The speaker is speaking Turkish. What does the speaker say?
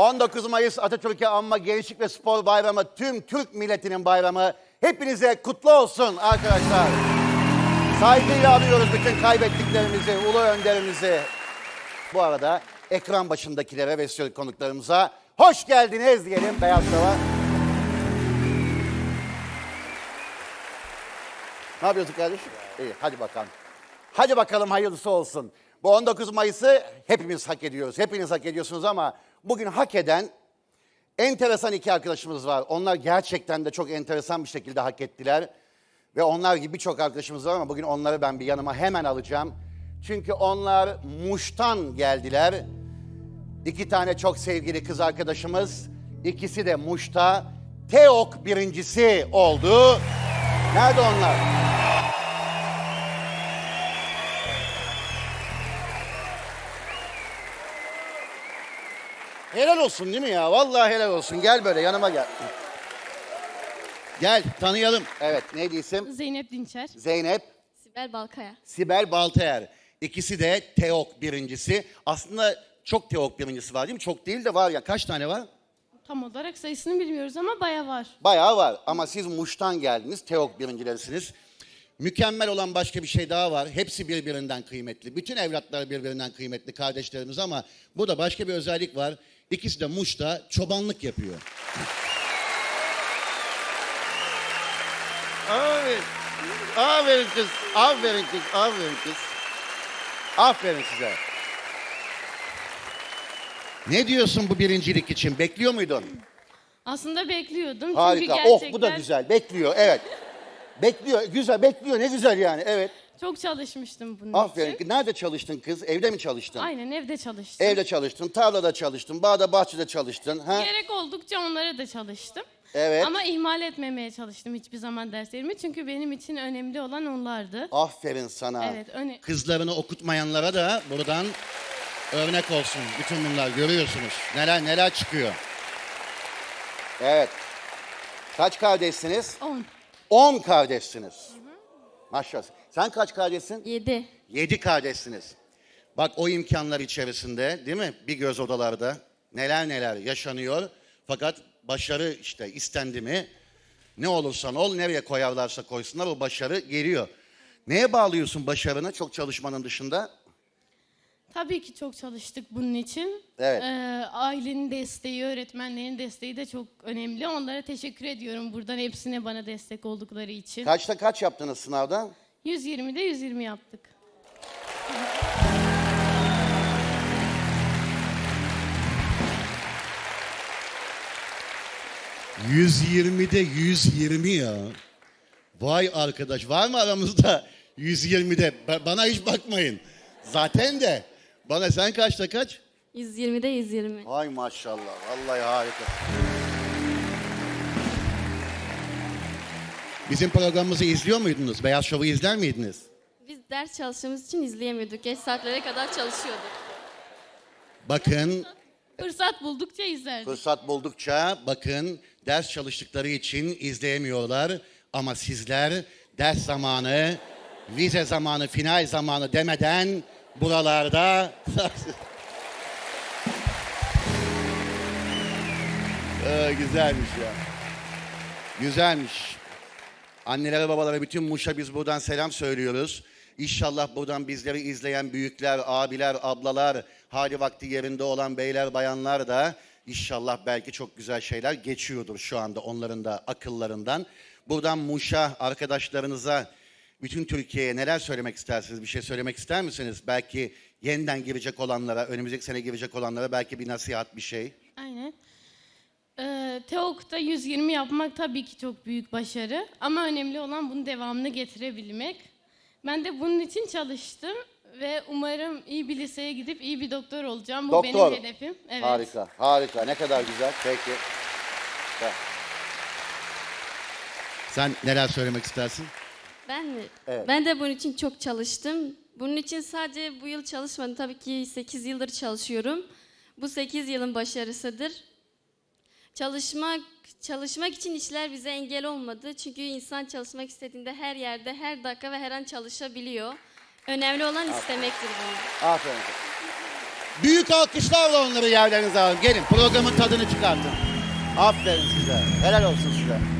19 Mayıs Atatürk'e anma Gençlik ve Spor Bayramı tüm Türk milletinin bayramı. Hepinize kutlu olsun arkadaşlar. Saygıyla alıyoruz bütün kaybettiklerimizi, ulu önderimizi. Bu arada ekran başındakilere ve stüdyo konuklarımıza hoş geldiniz diyelim Beyaz Şov'a. Ne yapıyorsun kardeşim? İyi hadi bakalım. Hadi bakalım hayırlısı olsun. Bu 19 Mayıs'ı hepimiz hak ediyoruz. Hepiniz hak ediyorsunuz ama bugün hak eden enteresan iki arkadaşımız var. Onlar gerçekten de çok enteresan bir şekilde hak ettiler. Ve onlar gibi birçok arkadaşımız var ama bugün onları ben bir yanıma hemen alacağım. Çünkü onlar Muş'tan geldiler. İki tane çok sevgili kız arkadaşımız. İkisi de Muş'ta TEOK birincisi oldu. Nerede onlar? Helal olsun değil mi ya? Vallahi helal olsun. Gel böyle yanıma gel. Gel tanıyalım. Evet neydi isim? Zeynep Dinçer. Zeynep, Sibel Balkaya. Sibel Baltayer. İkisi de TEOK birincisi. Aslında çok TEOK birincisi var değil mi? Çok değil de var ya. Kaç tane var? Tam olarak sayısını bilmiyoruz ama baya var. Bayağı var ama siz Muş'tan geldiniz. TEOK birincilerisiniz. Mükemmel olan başka bir şey daha var. Hepsi birbirinden kıymetli. Bütün evlatlar birbirinden kıymetli kardeşlerimiz ama burada başka bir özellik var. İkisi de Muş'ta çobanlık yapıyor. Aferin. Aferin kız. Aferin kız. Aferin kız. Aferin size. Ne diyorsun bu birincilik için? Bekliyor muydun? Aslında bekliyordum. Harika. Çünkü Oh gerçekten bu da güzel. Bekliyor. Evet. Bekliyor. Güzel. Bekliyor. Ne güzel yani. Evet. Çok çalışmıştım bunun Aferin. için. Nerede çalıştın kız? Evde mi çalıştın? Aynen evde çalıştım. Evde çalıştın. Tarlada çalıştın. Bağda bahçede çalıştın. Ha? Gerek oldukça onlara da çalıştım. Evet. Ama ihmal etmemeye çalıştım hiçbir zaman derslerimi. Çünkü benim için önemli olan onlardı. Aferin sana. Evet, öne- Kızlarını okutmayanlara da buradan örnek olsun. Bütün bunlar görüyorsunuz. Neler neler çıkıyor. Evet. Kaç kardeşsiniz? 10. 10 kardeşsiniz. Maşallah. Sen kaç kardeşsin? 7. Yedi kardeşsiniz. Bak o imkanlar içerisinde değil mi? Bir göz odalarda neler neler yaşanıyor. Fakat başarı işte istendi mi ne olursan ol nereye koyarlarsa koysunlar o başarı geliyor. Neye bağlıyorsun başarını çok çalışmanın dışında? Tabii ki çok çalıştık bunun için. Evet. Ee, ailenin desteği, öğretmenlerin desteği de çok önemli. Onlara teşekkür ediyorum buradan hepsine bana destek oldukları için. Kaçta kaç yaptınız sınavda? 120'de 120 yaptık. ...120'de 120 ya. Vay arkadaş var mı aramızda 120'de? Ba- Bana hiç bakmayın. Zaten de. Bana sen kaçta kaç? 120'de 120. Ay maşallah. Vallahi harika. Bizim programımızı izliyor muydunuz? Beyaz Şov'u izler miydiniz? Biz ders çalıştığımız için izleyemiyorduk. Geç saatlere kadar çalışıyorduk. Bakın Fırsat buldukça izlerdik. fırsat buldukça bakın ders çalıştıkları için izleyemiyorlar. Ama sizler ders zamanı, vize zamanı, final zamanı demeden buralarda... Ee, güzelmiş ya. Güzelmiş. Annelere babalara bütün Muş'a biz buradan selam söylüyoruz. İnşallah buradan bizleri izleyen büyükler, abiler, ablalar, hali vakti yerinde olan beyler, bayanlar da inşallah belki çok güzel şeyler geçiyordur şu anda onların da akıllarından. Buradan Muş'a, arkadaşlarınıza, bütün Türkiye'ye neler söylemek istersiniz? Bir şey söylemek ister misiniz? Belki yeniden girecek olanlara, önümüzdeki sene girecek olanlara belki bir nasihat, bir şey. Aynen. Ee, TEOK'ta 120 yapmak tabii ki çok büyük başarı. Ama önemli olan bunun devamını getirebilmek. Ben de bunun için çalıştım. Ve umarım iyi bir liseye gidip iyi bir doktor olacağım. Bu Doktor. benim hedefim. Evet. Harika, harika. Ne kadar güzel. Peki. Sen neler söylemek istersin? Ben mi? Evet. Ben de bunun için çok çalıştım. Bunun için sadece bu yıl çalışmadım. Tabii ki 8 yıldır çalışıyorum. Bu 8 yılın başarısıdır. Çalışmak çalışmak için işler bize engel olmadı. Çünkü insan çalışmak istediğinde her yerde, her dakika ve her an çalışabiliyor. Önemli olan istemektir bunu. Aferin. Büyük alkışlarla onları yerlerinize alın. Gelin programın tadını çıkartın. Aferin size. Helal olsun size.